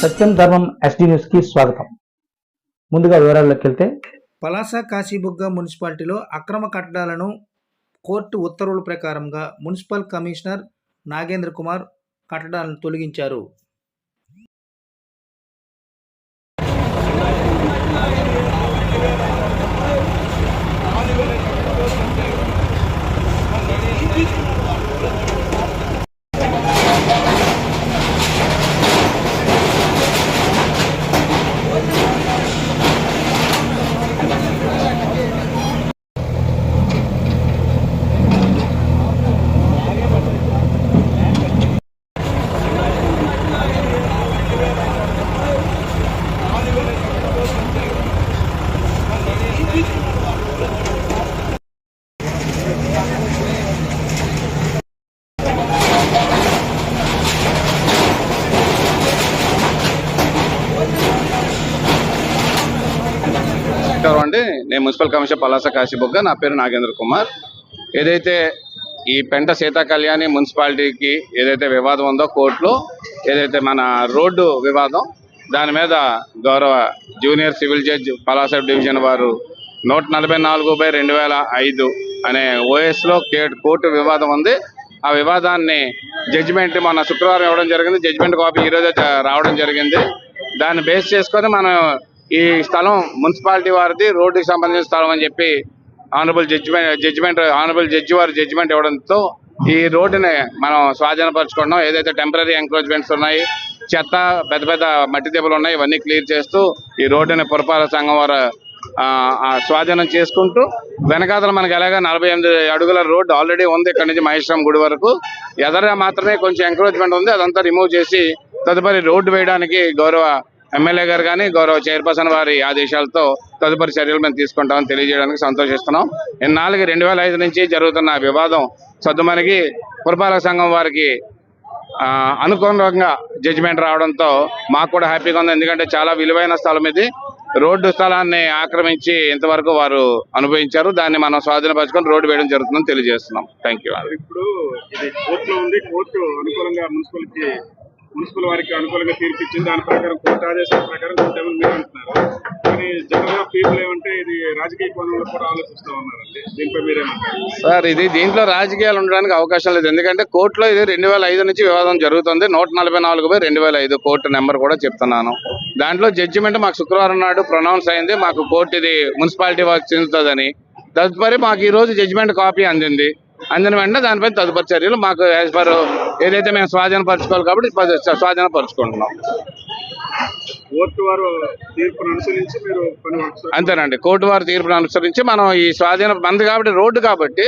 సత్యం ధర్మం ఎస్డి న్యూస్కి స్వాగతం. ముందుగా వివరాల్లోకి వెళ్తే పలాస కాశీబుగ్గ మున్సిపాలిటీలో అక్రమ కట్టడాలను కోర్టు ఉత్తర్వుల ప్రకారంగా మున్సిపల్ కమిషనర్ నాగేంద్ర కుమార్ కట్టడాలను తొలగించారు. నమస్కారం అండి. నేను మున్సిపల్ కమిషనర్ పలాస కాశీబుగ్గ. నా పేరు నాగేంద్ర కుమార్. ఏదైతే ఈ పెంట సీతా కళ్యాణి మున్సిపాలిటీకి ఏదైతే వివాదం ఉందో కోర్టులో ఏదైతే మన రోడ్డు వివాదం దాని మీద గౌరవ junior civil judge Palasa division వారు నూట నలభై నాలుగు బై రెండు వేల ఐదు అనే ఓఎస్లో కోర్టు వివాదం ఉంది. ఆ వివాదాన్ని జడ్జిమెంట్ మొన్న శుక్రవారం ఇవ్వడం జరిగింది. జడ్జిమెంట్ కాపీ ఈరోజు రావడం జరిగింది. దాన్ని బేస్ చేసుకొని మనం ఈ స్థలం మున్సిపాలిటీ వారిది రోడ్డుకి సంబంధించిన స్థలం అని చెప్పి honourable judgement judgement honourable judge వారు జడ్జిమెంట్ ఇవ్వడంతో ఈ రోడ్డుని మనం స్వాధీనపరచుకుంటున్నాం ఏదైతే టెంపరీ ఎంక్రోచ్మెంట్స్ ఉన్నాయి చెత్త పెద్ద పెద్ద మట్టి దెబ్బలు ఉన్నాయి ఇవన్నీ క్లియర్ చేస్తూ ఈ రోడ్డుని పురపాలక సంఘం వారు ఆ, స్వాధీనం చేసుకుంటూ వెనకాతల మనకి ఎలాగా నలభై ఎనిమిది అడుగుల రోడ్డు ఆల్రెడీ ఉంది. ఇక్కడ నుంచి మహేశ్వరం గుడి వరకు ఎదర మాత్రమే కొంచెం ఎంక్రోచ్మెంట్ ఉంది. అదంతా రిమూవ్ చేసి తదుపరి రోడ్డు వేయడానికి గౌరవ ఎమ్మెల్యే గారు కానీ గౌరవ చైర్పర్సన్ వారి ఆదేశాలతో తదుపరి చర్యలు మేము తీసుకుంటామని తెలియజేయడానికి సంతోషిస్తున్నాం. ఇన్నాళ్ళకి రెండు వేల ఐదు నుంచి జరుగుతున్న వివాదం సద్దుమణికి పురపాలక సంఘం వారికి అనుకూలంగా జడ్జిమెంట్ రావడంతో మాకు కూడా హ్యాపీగా ఉంది. ఎందుకంటే చాలా విలువైన స్థలం ఇది. రోడ్డు స్థలాన్ని ఆక్రమించి ఇంతవరకు వారు అనుభవించారు. దాన్ని మనం స్వాధీనపరచుకొని రోడ్డు వేయడం జరుగుతుందని తెలియజేస్తున్నాం. థ్యాంక్ యూ ఇప్పుడు మున్సిపల్ వారికి అనుకూలంగా తీర్పు ఇచ్చింది. దాని ప్రకారం కోర్టు ఆదేశాల ప్రకారం కొంతమంది మీరు అంటున్నారు. కానీ జనరల్ పీపుల్ ఏమంటే ఇది రాజకీయ కోణంలో కూడా ఆలోచిస్తూ ఉన్నారండి. దీనిపై మీరేమంటారు సార్ ఇది దీంట్లో రాజకీయాలు ఉండడానికి అవకాశం లేదు. ఎందుకంటే కోర్టులో ఇది రెండు వేల ఐదు నుంచి వివాదం జరుగుతుంది. నూట నలభై నాలుగు బై రెండు వేల ఐదు కోర్టు నెంబర్ కూడా చెప్తున్నాను. దాంట్లో జడ్జిమెంట్ మాకు శుక్రవారం నాడు ప్రొనౌన్స్ అయింది. మాకు కోర్టు ఇది మున్సిపాలిటీ వారికి చెందుతుందని తదుపరి మాకు ఈ రోజు జడ్జిమెంట్ కాపీ అందింది. అందిన వెంటనే దానిపై తదుపరి చర్యలు మాకు యాజ్ పర్ ఏదైతే మేము స్వాధీనపరచుకోవాలి కాబట్టి స్వాధీనపరచుకుంటున్నాం కోర్టు వారు తీర్పును అనుసరించి మీరు అంతేనండి. కోర్టు వారి తీర్పును అనుసరించి మనం ఈ స్వాధీన మంది కాబట్టి రోడ్డు కాబట్టి